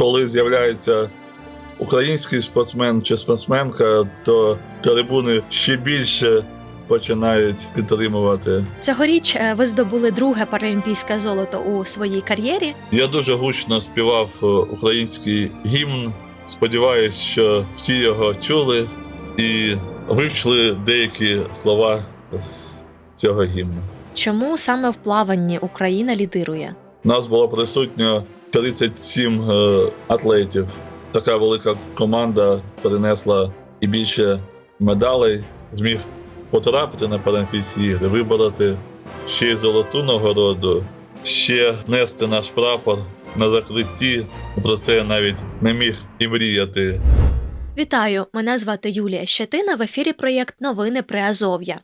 коли з'являється український спортсмен чи спортсменка, то трибуни ще більше починають підтримувати. Цьогоріч е, ви здобули друге паралімпійське золото у своїй кар'єрі. Я дуже гучно співав е, український гімн. Сподіваюсь, що всі його чули і вивчили деякі слова з цього гімну. Чому саме в плаванні Україна лідирує? Нас було присутньо 37 е, атлетів. Така велика команда перенесла і більше медалей, зміг потрапити на Паралімпійські ігри, вибороти ще й золоту нагороду, ще нести наш прапор на закритті. Про це я навіть не міг і мріяти. Вітаю! Мене звати Юлія Щетина. В ефірі проєкт Новини Приазов'я.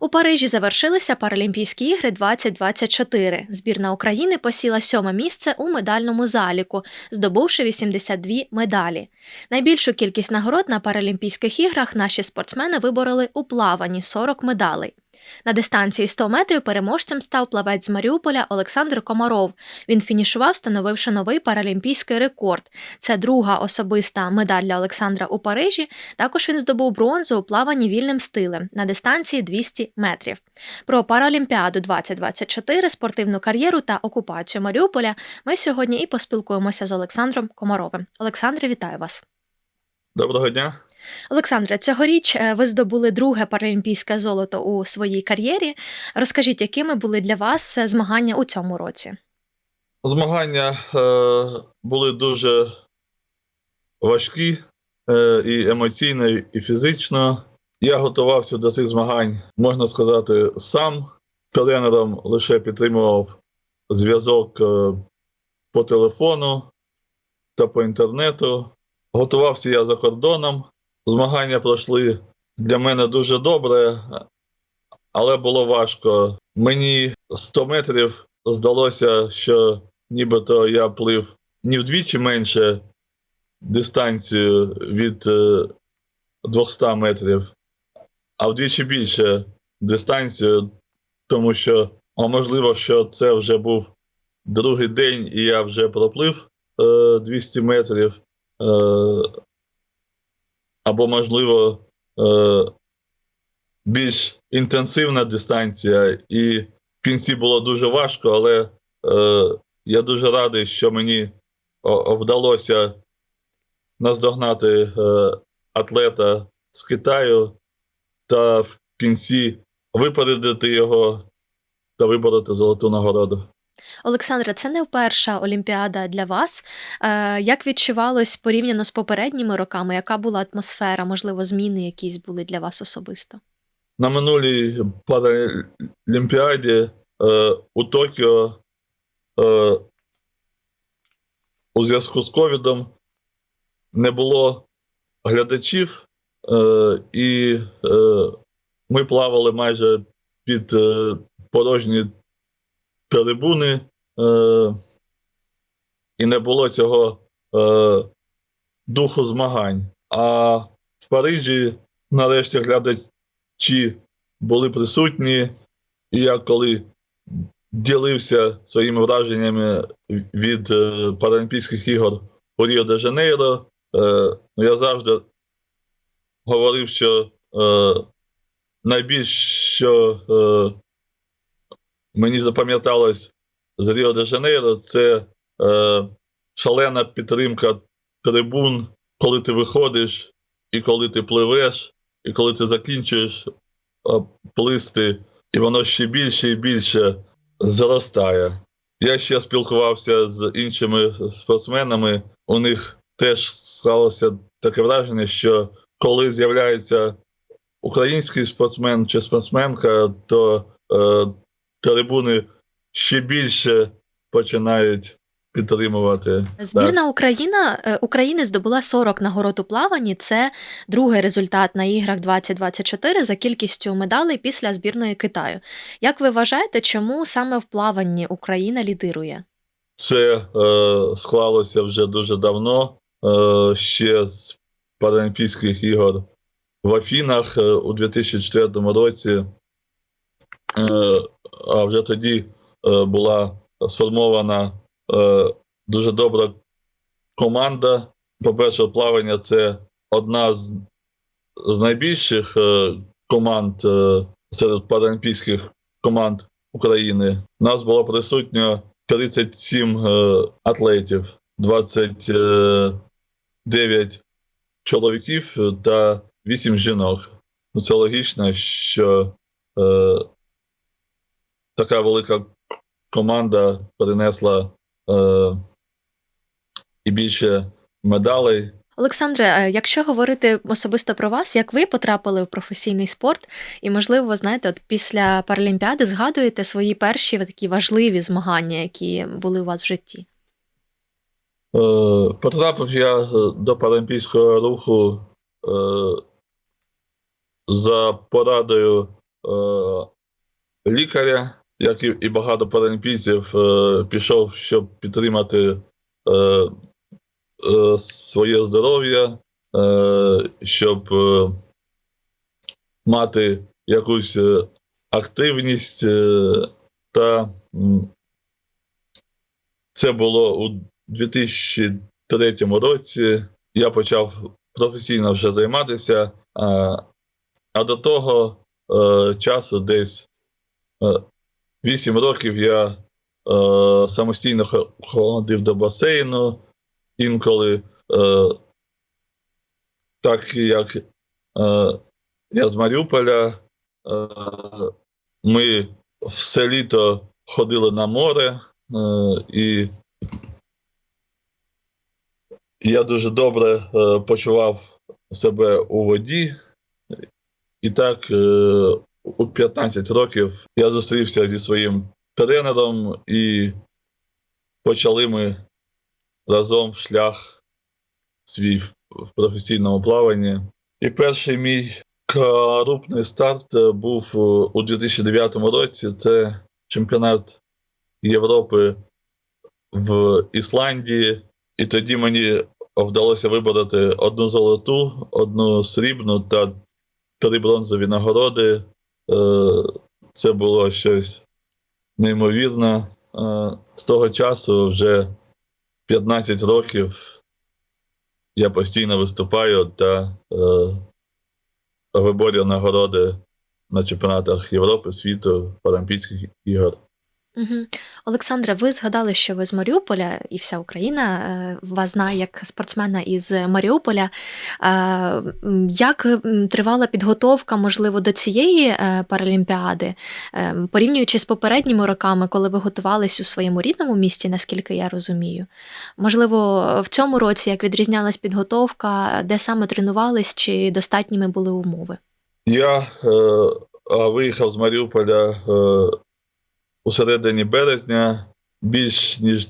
У Парижі завершилися Паралімпійські ігри 2024. Збірна України посіла сьоме місце у медальному заліку, здобувши 82 медалі. Найбільшу кількість нагород на Паралімпійських іграх наші спортсмени вибороли у плаванні 40 медалей. На дистанції 100 метрів переможцем став плавець з Маріуполя Олександр Комаров. Він фінішував, встановивши новий паралімпійський рекорд. Це друга особиста медаль для Олександра у Парижі. Також він здобув бронзу у плаванні вільним стилем на дистанції 200 метрів. Про Паралімпіаду 2024, спортивну кар'єру та окупацію Маріуполя ми сьогодні і поспілкуємося з Олександром Комаровим. Олександре, вітаю вас. Доброго дня. Олександре, цьогоріч е, ви здобули друге паралімпійське золото у своїй кар'єрі. Розкажіть, якими були для вас е, змагання у цьому році? Змагання е, були дуже важкі е, і емоційно, і фізично. Я готувався до цих змагань, можна сказати, сам. Тренером лише підтримував зв'язок е, по телефону та по інтернету. Готувався я за кордоном. Змагання пройшли для мене дуже добре, але було важко. Мені 100 метрів здалося, що нібито я плив ні вдвічі менше дистанцію від е, 200 метрів, а вдвічі більше дистанцію, тому що, а можливо, що це вже був другий день, і я вже проплив е, 200 метрів. Е, або, можливо, е, більш інтенсивна дистанція, і в кінці було дуже важко, але е, я дуже радий, що мені вдалося наздогнати атлета з Китаю та в кінці випередити його та вибороти золоту нагороду. Олександре, це не вперша Олімпіада для вас. Е, Як відчувалось порівняно з попередніми роками? Яка була атмосфера? Можливо, зміни якісь були для вас особисто? На минулій Паралімпіаді е, у Токіо е, у зв'язку з ковідом не було глядачів, е, і е, ми плавали майже під е, порожні трибуни, е, і не було цього е, духу змагань. А в Парижі нарешті глядачі були присутні, і я коли ділився своїми враженнями від е, Паралімпійських ігор у Ріо де Жанейро, е, ну, я завжди говорив, що е, найбільше що е, мені запам'яталось з Ріо де Жанейро, це е, шалена підтримка трибун, коли ти виходиш і коли ти пливеш. І коли ти закінчуєш а, плисти, і воно ще більше і більше зростає. Я ще спілкувався з іншими спортсменами. У них теж склалося таке враження, що коли з'являється український спортсмен чи спортсменка, то е, трибуни ще більше починають підтримувати. Збірна Україна е, України здобула 40 нагород у плаванні. Це другий результат на іграх 2024 за кількістю медалей після збірної Китаю. Як ви вважаєте, чому саме в плаванні Україна лідирує? Це е, склалося вже дуже давно, е, ще з Паралімпійських ігор в Афінах е, у 2004 році. Е, а вже тоді е, була сформована е, дуже добра команда. По-перше, плавання це одна з, з найбільших команд серед паралімпійських команд України. У нас було присутньо 37 е, атлетів, 29 чоловіків та 8 жінок. Ну, Це логічно, що така велика команда перенесла е, і більше медалей. Олександре, е, якщо говорити особисто про вас, як ви потрапили в професійний спорт, і можливо, ви знаєте, от після Паралімпіади згадуєте свої перші такі важливі змагання, які були у вас в житті? Е, Потрапив я е, до паралімпійського руху е, за порадою е, лікаря, як і і багато паралімпійців, е, пішов, щоб підтримати е, е, своє здоров'я, щоб мати якусь активність. Та це було у 2003 році. Я почав професійно вже займатися, а, до того часу, десь 8 років, я е, самостійно ходив до басейну інколи, е, так як е, я з Маріуполя, е, ми все літо ходили на море, е, і я дуже добре е, почував себе у воді. І так, е, у 15 років я зустрівся зі своїм тренером, і почали ми разом шлях свій в, професійному плаванні. І перший мій крупний старт е, був е, у 2009 році. Це чемпіонат Європи в Ісландії. І тоді мені вдалося вибороти одну золоту, одну срібну та три бронзові нагороди. Е, Це було щось неймовірне. Е, З того часу вже 15 років я постійно виступаю та виборю нагороди на чемпіонатах Європи, світу, Паралімпійських ігор. Угу. Олександре, ви згадали, що ви з Маріуполя, і вся Україна е, вас знає як спортсмена із Маріуполя. Е, Як тривала підготовка, можливо, до цієї е, паралімпіади, порівнюючи з попередніми роками, коли ви готувались у своєму рідному місті, наскільки я розумію? Можливо, в цьому році як відрізнялась підготовка, де саме тренувались, чи достатніми були умови? Я е, виїхав з Маріуполя е, у середині березня. Більш ніж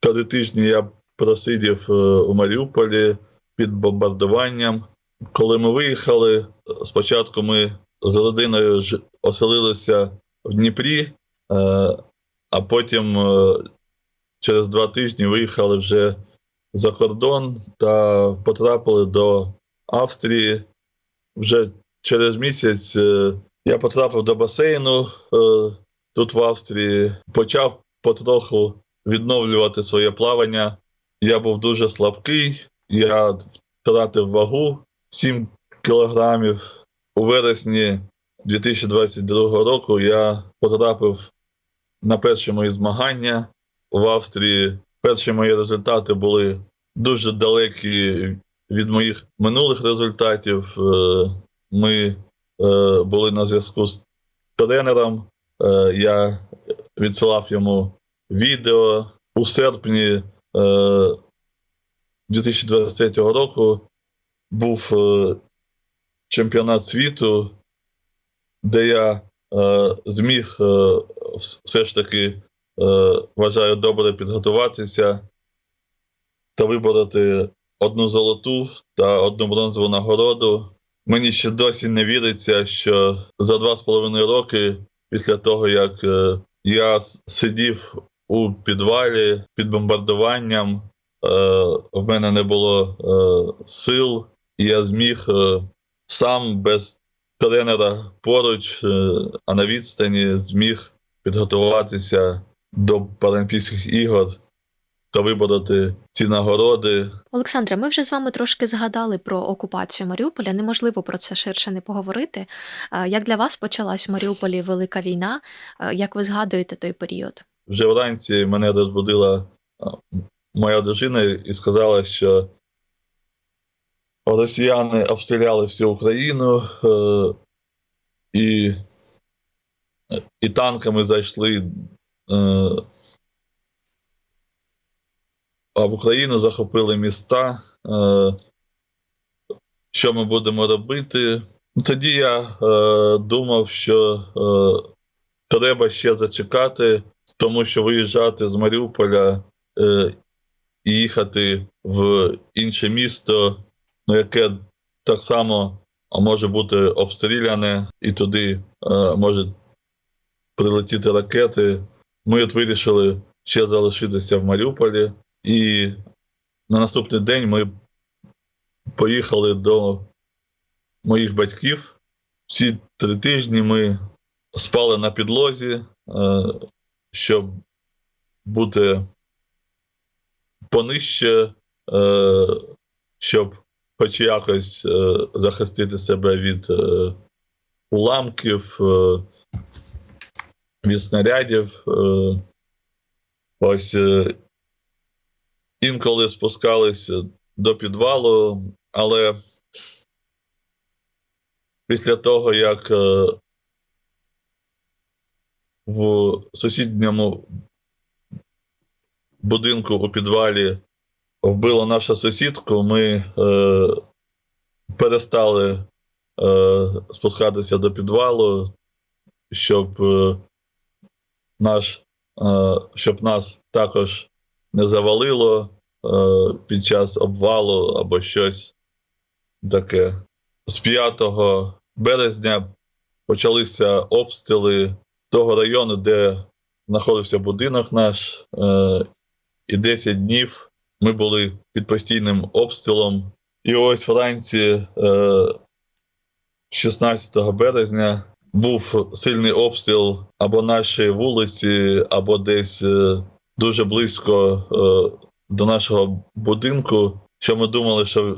три тижні я просидів е, у Маріуполі під бомбардуванням. Коли ми виїхали, спочатку ми з родиною оселилися в Дніпрі, е, а потім е, через два тижні виїхали вже за кордон та потрапили до Австрії вже через місяць я потрапив до басейну тут в Австрії, почав потроху відновлювати своє плавання. Я був дуже слабкий, я втратив вагу 7 кілограмів. У вересні 2022 року я потрапив на перші мої змагання в Австрії. Перші мої результати були дуже далекі від моїх минулих результатів. Е, Ми е, були на зв'язку з тренером. Е, Я відсилав йому відео у серпні е, 2023 року. Був е, чемпіонат світу, де я е, зміг е, все ж таки е, вважаю добре підготуватися та вибороти одну золоту та одну бронзову нагороду. Мені ще досі не віриться, що за два з половиною роки, після того як е, я сидів у підвалі під бомбардуванням, е, в мене не було е, сил, і я зміг сам без тренера поруч, а на відстані зміг підготуватися до Паралімпійських ігор та вибороти ці нагороди. Олександре, ми вже з вами трошки згадали про окупацію Маріуполя. Неможливо про це ширше не поговорити. Е, Як для вас почалась в Маріуполі велика війна? Е, Як ви згадуєте той період? Вже вранці мене розбудила моя дружина і сказала, що росіяни обстріляли всю Україну е, і, і танками зайшли. А в Україну захопили міста. Е, що ми будемо робити? Тоді я е, думав, що е, треба ще зачекати, тому що виїжджати з Маріуполя е, і їхати в інше місто, ну, яке так само може бути обстріляне, і туди е, можуть прилетіти ракети. Ми от вирішили ще залишитися в Маріуполі, і на наступний день ми поїхали до моїх батьків. Всі три тижні ми спали на підлозі, е, щоб бути понижче, е, щоб хоч якось е, захистити себе від уламків, від снарядів. Ось інколи спускалися до підвалу, але після того, як е, в сусідньому будинку у підвалі вбило нашу сусідку, ми е, перестали е, спускатися до підвалу, щоб, е, наш, е, щоб нас також не завалило е, під час обвалу або щось таке. З 5 березня почалися обстріли того району, де знаходився будинок наш, е, і 10 днів ми були під постійним обстрілом. І ось вранці, е, 16 березня, був сильний обстріл або нашої вулиці, або десь е, дуже близько е, до нашого будинку, що ми думали, що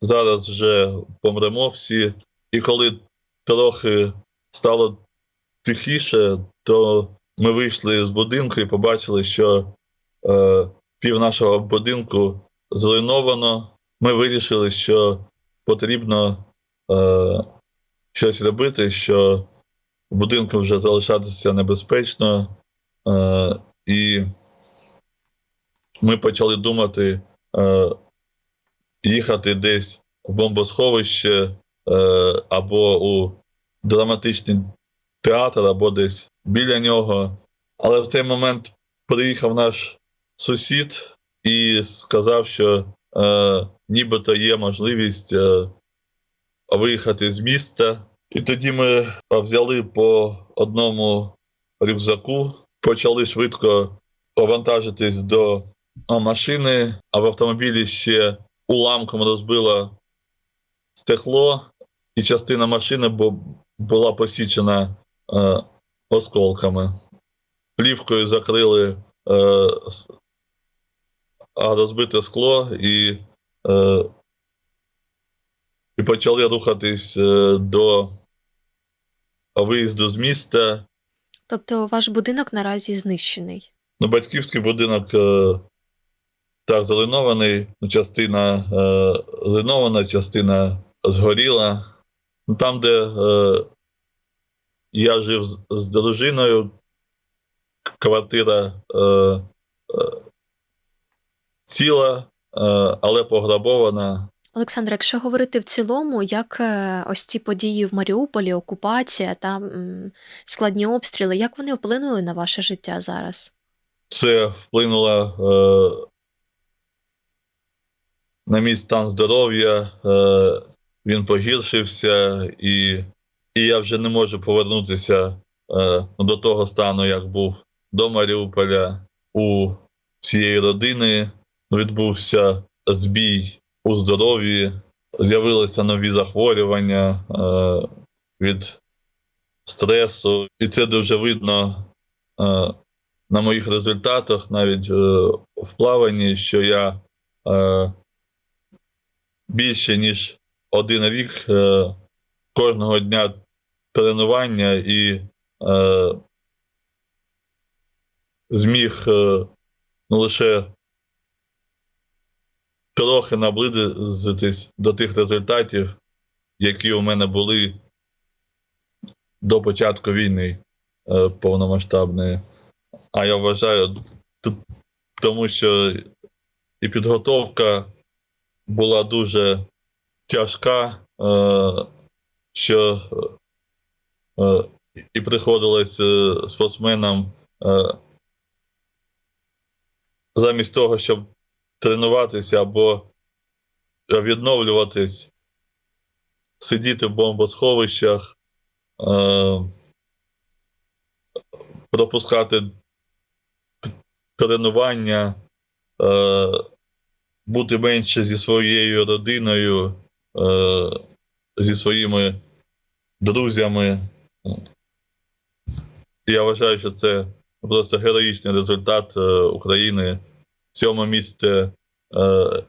зараз вже помремо всі. І коли трохи стало тихіше, то ми вийшли з будинку і побачили, що е, пів нашого будинку зруйновано. Ми вирішили, що потрібно е, щось робити, що в будинку вже залишатися небезпечно. Е, і ми почали думати е, їхати десь в бомбосховище е, або у драматичний театр, або десь біля нього. Але в цей момент приїхав наш сусід і сказав, що е, нібито є можливість е, виїхати з міста. І тоді ми взяли по одному рюкзаку, почали швидко овантажитись до машини, а в автомобілі ще уламком розбило стекло, і частина машини була посічена е, осколками. Плівкою закрили е, розбите скло і, е, і почали рухатись е, до виїзду з міста. Тобто ваш будинок наразі знищений. Ну, батьківський будинок е, так зруйнований, ну, частина е, зруйнована, частина згоріла. Ну, Там, де е, я жив з, дружиною, квартира ціла, але пограбована. Олександр, якщо говорити в цілому, як е, ось ці події в Маріуполі, окупація та складні обстріли, як вони вплинули на ваше життя зараз? Це вплинуло е, на мій стан здоров'я, е, він погіршився, і, і я вже не можу повернутися е, до того стану, як був до Маріуполя. У всієї родини відбувся збій у здоров'ї, з'явилися нові захворювання е, від стресу, і це дуже видно е, на моїх результатах, навіть е, в плаванні, що я е, більше ніж один рік е, кожного дня тренування і е, зміг е, ну, лише трохи наблизитись до тих результатів, які у мене були до початку війни е, повномасштабної. А я вважаю, тому що і підготовка була дуже тяжка, е, що е, і приходилось е, спортсменам замість того, щоб тренуватися або відновлюватись, сидіти в бомбосховищах, е, пропускати тренування, е, бути менше зі своєю родиною, е, зі своїми друзями. Я вважаю, що це просто героїчний результат е, України. Сьоме місце, е,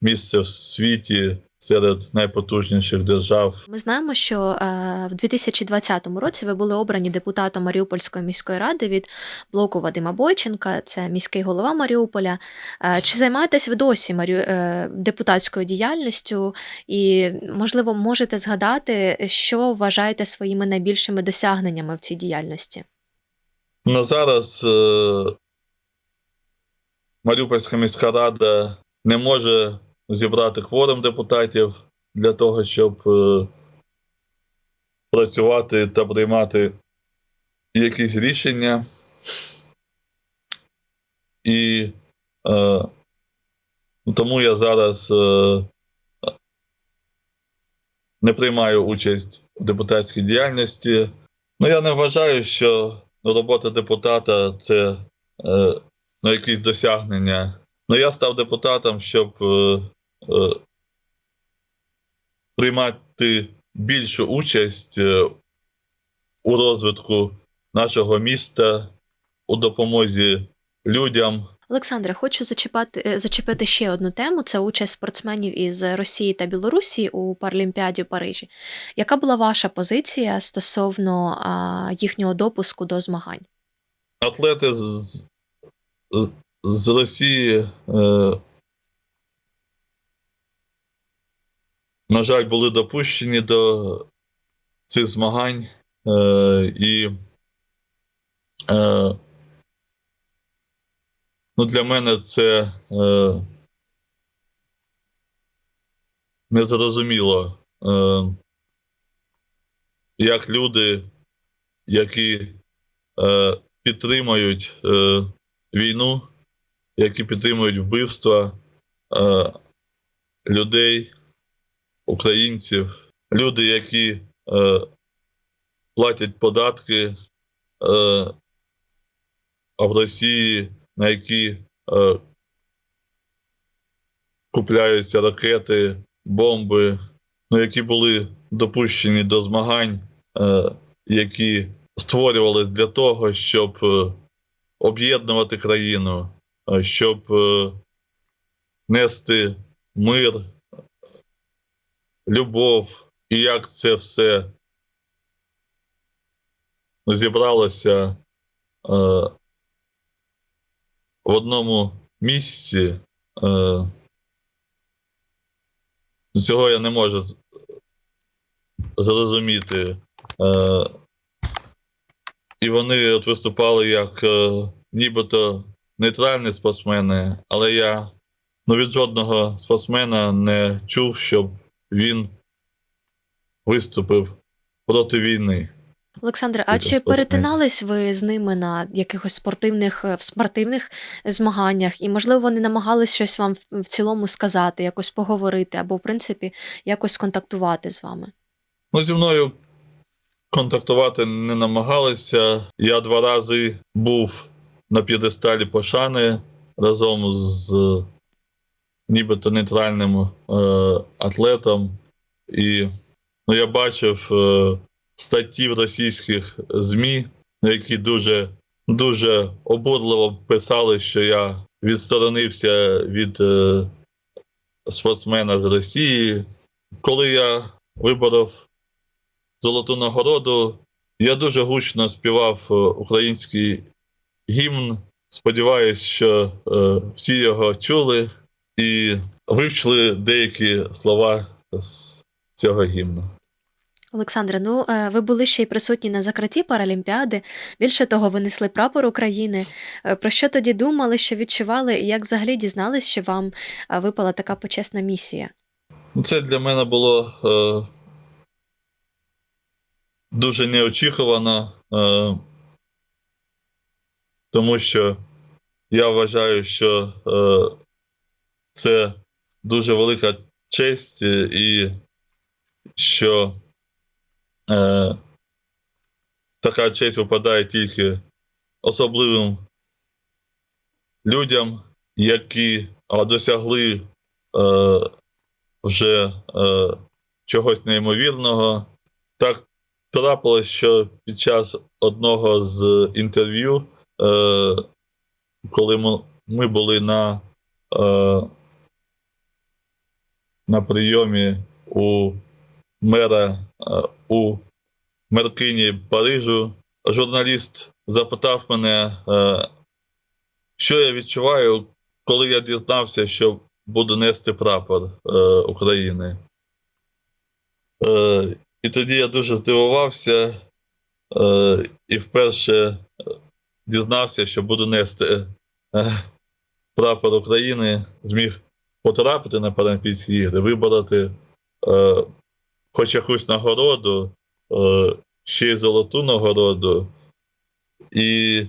місце в світі серед найпотужніших держав. Ми знаємо, що е, в 2020 році ви були обрані депутатом Маріупольської міської ради від блоку Вадима Бойченка, це міський голова Маріуполя. Е, чи займаєтесь ви досі Марі... е, депутатською діяльністю? І, можливо, можете згадати, що вважаєте своїми найбільшими досягненнями в цій діяльності? На зараз е, Маріупольська міська рада не може зібрати кворум депутатів для того, щоб е, працювати та приймати якісь рішення. І е, тому я зараз е, не приймаю участь в депутатській діяльності. Ну, я не вважаю, що робота депутата це е, ну, якісь досягнення. Ну, я став депутатом, щоб е, е, приймати більшу участь е, у розвитку нашого міста, у допомозі людям. Олександре, хочу зачіпати, е, зачепити ще одну тему: це участь спортсменів із Росії та Білорусі у Паралімпіаді в Парижі. Яка була ваша позиція стосовно а, їхнього допуску до змагань? Атлети з, з, Росії, е, на жаль, були допущені до цих змагань. Е, і е, ну, для мене це е, незрозуміло, як люди, які підтримують війну, які підтримують вбивства е, людей, українців, люди, які е, платять податки е, а в Росії, на які е, купляються ракети, бомби, ну, які були допущені до змагань, е, які створювались для того, щоб е, об'єднувати країну, е, щоб е, нести мир, любов, і як це все зібралося е, в одному місці. Цього я не можу зрозуміти. І вони от виступали як е, нібито нейтральні спортсмени, але я ну, від жодного спортсмена не чув, щоб він виступив проти війни. Олександре, а чи перетинались ви з ними на якихось спортивних е, в спортивних змаганнях, і можливо вони намагались щось вам в- цілому сказати, якось поговорити, або в принципі якось сконтактувати з вами? Ну, зі мною контактувати не намагалися. Я два рази був на п'єдесталі пошани разом з нібито нейтральним е, атлетом. І ну, я бачив е, статті в російських ЗМІ, які дуже дуже обурливо писали, що я відсторонився від е, спортсмена з Росії. Коли я виборов золоту нагороду, я дуже гучно співав е, український гімн. Сподіваюсь, що е, всі його чули і вивчили деякі слова з цього гімну. Олександре, ну е, ви були ще й присутні на закритті Паралімпіади. Більше того, ви несли прапор України. Е, Про що тоді думали, що відчували, і як взагалі дізнались, що вам випала така почесна місія? Ну, Це для мене було е, дуже неочікувано, е, тому що я вважаю, що е, це дуже велика честь, і що е, така честь випадає тільки особливим людям, які досягли е, вже е, чогось неймовірного. Так трапилось, що під час одного з інтерв'ю, е, коли ми, ми були на, е, на прийомі у мера е, у меркині Парижу, журналіст запитав мене, е, що я відчуваю, коли я дізнався, що буду нести прапор е, України. Е, і тоді я дуже здивувався е, і вперше дізнався, що буду нести е, прапор України, зміг потрапити на Паралімпійські ігри, вибороти е, хоч якусь нагороду, е, ще й золоту нагороду, і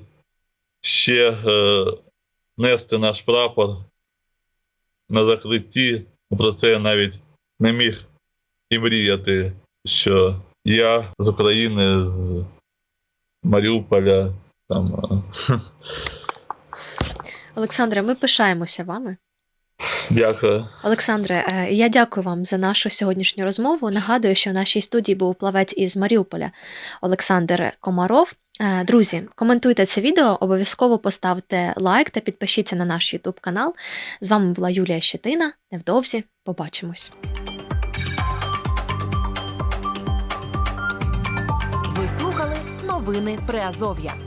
ще е, нести наш прапор на закритті. Про це я навіть не міг і мріяти, що я з України, з Маріуполя. Там, е, Олександре, ми пишаємося вами. дякую. Олександре, е, я дякую вам за нашу сьогоднішню розмову. Нагадую, що в нашій студії був плавець із Маріуполя Олександр Комаров. Е, Друзі, коментуйте це відео, обов'язково поставте лайк та підпишіться на наш YouTube канал. З вами була Юлія Щетина. Невдовзі побачимось. Новини Приазов'я.